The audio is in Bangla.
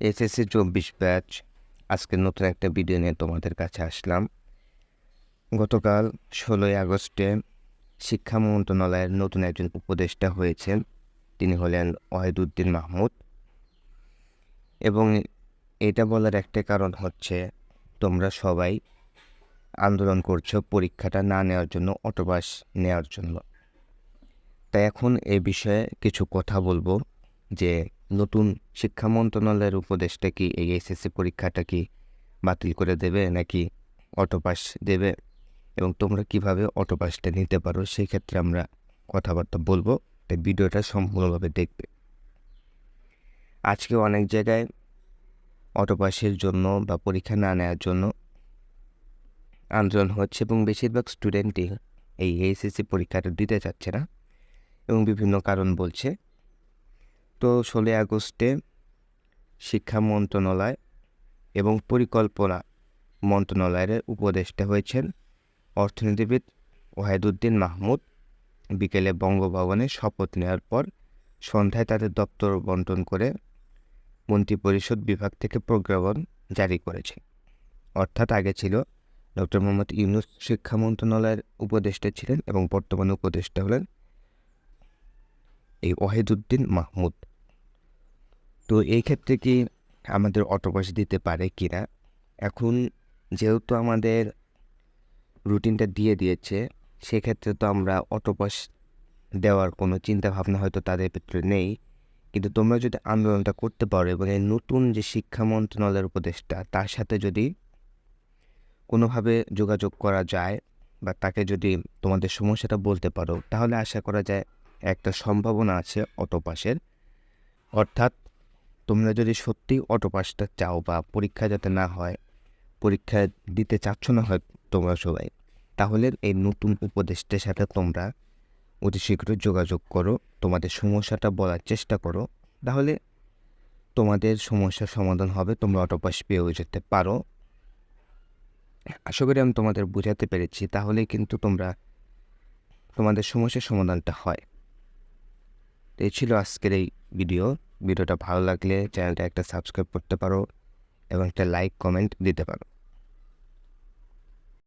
এসএসসি চব্বিশ ব্যাচ। আজকে নতুন একটা ভিডিও নিয়ে তোমাদের কাছে আসলাম। গতকাল ষোলোই আগস্টে শিক্ষা মন্ত্রণালয়ের নতুন একজন উপদেষ্টা হয়েছেন। তিনি হলেন ওয়াহিদুদ্দিন মাহমুদ। এবং এটা বলার একটা কারণ হচ্ছে, তোমরা সবাই আন্দোলন করছ, পরীক্ষাটা না নেওয়ার জন্য অটোবাস নেওয়ার জন্য। তাই এখন এ বিষয়ে কিছু কথা বলব যে নতুন শিক্ষা মন্ত্রণালয়ের উপদেশটা কি, এই এসএসসি পরীক্ষাটা কি বাতিল করে দেবে নাকি অটোপাস দেবে? এবং তোমরা কীভাবে অটোপাসটা নিতে পারো, সেই ক্ষেত্রে আমরা কথাবার্তা বলব। তাই ভিডিওটা সম্পূর্ণভাবে দেখবে। আজকে অনেক জায়গায় অটোপাসের জন্য বা পরীক্ষা না নেওয়ার জন্য আন্দোলন হচ্ছে এবং বেশিরভাগ স্টুডেন্টই এই এইচএসসি পরীক্ষাটা দিতে চাচ্ছে না এবং বিভিন্ন কারণ বলছে। তো ষোলোই আগস্টে শিক্ষা মন্ত্রণালয় এবং পরিকল্পনা মন্ত্রণালয়ের উপদেষ্টা হয়েছেন অর্থনীতিবিদ ওয়াহিদুদ্দিন মাহমুদ। বিকেলে বঙ্গভবনে শপথ নেওয়ার পর সন্ধ্যায় তাদের দপ্তর বন্টন করে মন্ত্রিপরিষদ বিভাগ থেকে প্রজ্ঞাপন জারি করেছে। অর্থাৎ আগে ছিল ডক্টর মোহাম্মদ ইউনুস শিক্ষা মন্ত্রণালয়ের উপদেষ্টা ছিলেন এবং বর্তমানে উপদেষ্টা হলেন এই ওয়াহিদুদ্দিন মাহমুদ। তো এই ক্ষেত্রে কি আমাদের অটোপাস দিতে পারে কি না এখন যেহেতু আমাদের রুটিনটা দিয়ে দিয়েছে, সেক্ষেত্রে তো আমরা অটোপাস দেওয়ার কোনো চিন্তা ভাবনা হয়তো তাদের ক্ষেত্রে নেই। কিন্তু তোমরা যদি আন্দোলনটা করতে পারো এবং এই নতুন যে শিক্ষা মন্ত্রণালয়ের উপদেষ্টা, তার সাথে যদি কোনোভাবে যোগাযোগ করা যায় বা তাকে যদি তোমাদের সমস্যাটা বলতে পারো, তাহলে আশা করা যায় একটা সম্ভাবনা আছে অটোপাসের অর্থাৎ তোমরা যদি সত্যি অটোপাসটা চাও বা পরীক্ষা যাতে না হয়, পরীক্ষা দিতে চাচ্ছ না হয় তোমরা সবাই, তাহলে এই নতুন উপদেশটার সাথে তোমরা অতি শীঘ্রই যোগাযোগ করো, তোমাদের সমস্যাটা বলার চেষ্টা করো, তাহলে তোমাদের সমস্যার সমাধান হবে, তোমরা অটোপাস পেয়েও যেতে পারো। আশা করি আমি তোমাদের বোঝাতে পেরেছি তাহলে কিন্তু তোমরা তোমাদের সমস্যার সমাধানটা হয়। তো এই ছিল আজকের এই ভিডিও ভিডিওটা ভালো লাগলে চ্যানেলটা একটা সাবস্ক্রাইব করতে পারো এবং একটা লাইক কমেন্ট দিতে পারো।